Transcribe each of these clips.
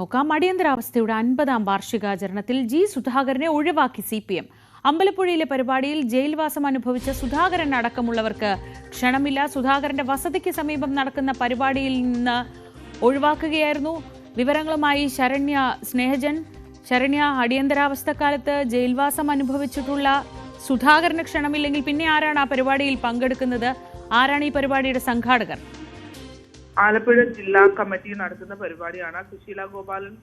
നോക്കാം. അടിയന്തരാവസ്ഥയുടെ അൻപതാം വാർഷികാചരണത്തിൽ ജി സുധാകരനെ ഒഴിവാക്കി സി പി എം അമ്പലപ്പുഴയിലെ പരിപാടിയിൽ ജയിൽവാസം അനുഭവിച്ച സുധാകരൻ അടക്കമുള്ളവർക്ക് ക്ഷണമില്ല. സുധാകരന്റെ വസതിക്ക് സമീപം നടക്കുന്ന പരിപാടിയിൽ നിന്ന് ഒഴിവാക്കുകയായിരുന്നു. വിവരങ്ങളുമായി ശരണ്യ സ്നേഹജൻ. ശരണ്യ അടിയന്തരാവസ്ഥക്കാലത്ത് ജയിൽവാസം അനുഭവിച്ചിട്ടുള്ള സുധാകരന് ക്ഷണമില്ലെങ്കിൽ പിന്നെ ആരാണ് ആ പരിപാടിയിൽ പങ്കെടുക്കുന്നത്? ആരാണ് ഈ പരിപാടിയുടെ സംഘാടകർ? ആലപ്പുഴ ജില്ലാ കമ്മിറ്റി നടത്തുന്ന പരിപാടിയാണ്. സുശീല ഗോപാലൻ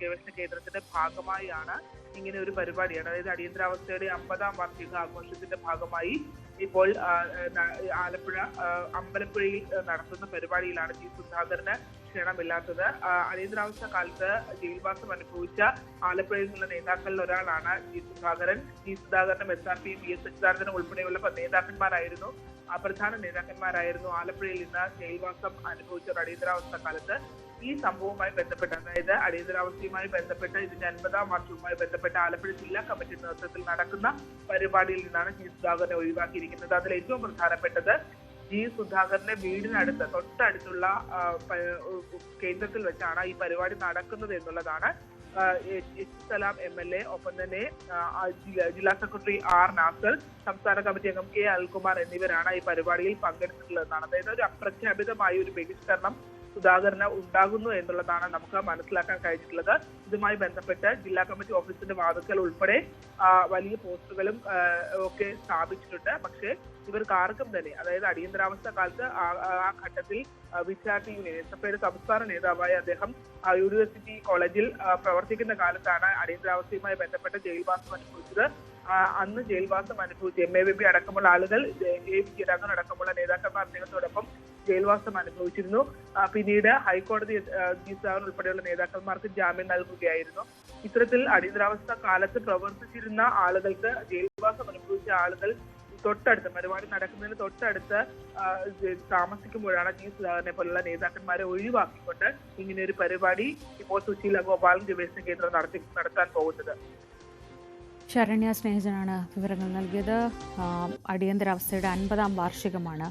ഗവേഷണ കേന്ദ്രത്തിന്റെ ഭാഗമായാണ് ഇങ്ങനെ ഒരു പരിപാടിയാണ്. അതായത് അടിയന്തരാവസ്ഥയുടെ അമ്പതാം വാർഷിക ആഘോഷത്തിന്റെ ഭാഗമായി ഇപ്പോൾ ആലപ്പുഴ അമ്പലപ്പുഴയിൽ നടത്തുന്ന പരിപാടിയിലാണ് ജി സുധാകരന് ക്ഷണമില്ലാത്തത്. അടിയന്തരാവസ്ഥ കാലത്ത് ജയിൽവാസം അനുഭവിച്ച ആലപ്പുഴയിൽ നിന്നുള്ള നേതാക്കളിൽ ഒരാളാണ് ജി സുധാകരൻ. ജി സുധാകരനും S R P V S സച്ചിദാനന്ദനും ഉൾപ്പെടെയുള്ള നേതാക്കന്മാരായിരുന്നു. പ്രധാന നേതാക്കന്മാരായിരുന്നു ആലപ്പുഴയിൽ നിന്ന് ജയിൽവാസം അനുഭവിച്ച ഒരു അടിയന്തരാവസ്ഥ കാലത്ത് ഈ സംഭവവുമായി ബന്ധപ്പെട്ട് അതായത് അടിയന്തരാവസ്ഥയുമായി ബന്ധപ്പെട്ട് ഇതിന്റെ അൻപതാം വർഷവുമായി ബന്ധപ്പെട്ട് ആലപ്പുഴ ജില്ലാ കമ്മിറ്റി നേതൃത്വത്തിൽ നടക്കുന്ന പരിപാടിയിൽ നിന്നാണ് ജി സുധാകരനെ ഒഴിവാക്കിയിരിക്കുന്നത്. അതിൽ ഏറ്റവും പ്രധാനപ്പെട്ടത് ജി സുധാകരന്റെ വീടിനടുത്ത് തൊട്ടടുത്തുള്ള കേന്ദ്രത്തിൽ വെച്ചാണ് ഈ പരിപാടി നടക്കുന്നത് എന്നുള്ളതാണ്. സലാം എം എൽ എ ഒപ്പം തന്നെ ജില്ലാ സെക്രട്ടറി ആർ നാസൽ സംസ്ഥാന കമ്മിറ്റി അംഗം കെ അൽകുമാർ എന്നിവരാണ് ഈ പരിപാടിയിൽ പങ്കെടുത്തിട്ടുള്ളതെന്നാണ്. അതായത് ഒരു അപ്രഖ്യാപിതമായ ഒരു ബഹിഷ്കരണം സുധാകരന് ഉണ്ടാകുന്നു എന്നുള്ളതാണ് നമുക്ക് മനസ്സിലാക്കാൻ കഴിഞ്ഞിട്ടുള്ളത്. ഇതുമായി ബന്ധപ്പെട്ട് ജില്ലാ കമ്മിറ്റി ഓഫീസിന്റെ വാതുക്കൽ ഉൾപ്പെടെ വലിയ പോസ്റ്ററുകളും ഒക്കെ സ്ഥാപിച്ചിട്ടുണ്ട്. പക്ഷേ ഇവർക്ക് ആർക്കും തന്നെ അതായത് അടിയന്തരാവസ്ഥ കാലത്ത് ആ- ഘട്ടത്തിൽ വിദ്യാർത്ഥി യൂണിയൻ എസ് എഫ് ഐയുടെ സംസ്ഥാന നേതാവായ അദ്ദേഹം യൂണിവേഴ്സിറ്റി കോളേജിൽ പ്രവർത്തിക്കുന്ന കാലത്താണ് അടിയന്തരാവസ്ഥയുമായി ബന്ധപ്പെട്ട ജയിൽവാസം അനുഭവിച്ചത്. അന്ന് ജയിൽവാസം അനുഭവിച്ച് എം. എ. ബി പി അടക്കമുള്ള ആളുകൾ എ വി ചിരാങ്ങൻ അടക്കമുള്ള നേതാക്കന്മാർ അദ്ദേഹത്തോടൊപ്പം ജയിൽവാസം അനുഭവിച്ചിരുന്നു. പിന്നീട് ഹൈക്കോടതി ആ, ജി സാവൻ ഉൾപ്പെടെയുള്ള നേതാക്കന്മാർക്ക് ജാമ്യം നൽകുകയായിരുന്നു. ഇത്തരത്തിൽ അടിയന്തരാവസ്ഥ കാലത്ത് പ്രവർത്തിച്ചിരുന്ന ആളുകൾക്ക് ജയിൽവാസം അനുഭവിച്ച ആളുകൾ തൊട്ടടുത്ത് പരിപാടി നടക്കുന്നതിന് തൊട്ടടുത്ത് താമസിക്കുമ്പോഴാണ് ജി സുധാകരനെ പോലുള്ള നേതാക്കന്മാരെ ഒഴിവാക്കിക്കൊണ്ട് ഇങ്ങനെ ഒരു പരിപാടി ഇപ്പോൾ സുശീല ഗോപാലൻ ഗവേഷണ കേന്ദ്രം നടത്തി നടത്താൻ പോകുന്നത്. ശരണ്യ സ്നേഹജനാണ് വിവരങ്ങൾ നൽകിയത്. അടിയന്തരാവസ്ഥയുടെ അൻപതാം വാർഷികമാണ്.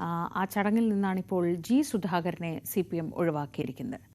ആ ചടങ്ങിൽ നിന്നാണ് ഇപ്പോൾ ജി സുധാകരനെ സി പി എം ഒഴിവാക്കിയിരിക്കുന്നത്.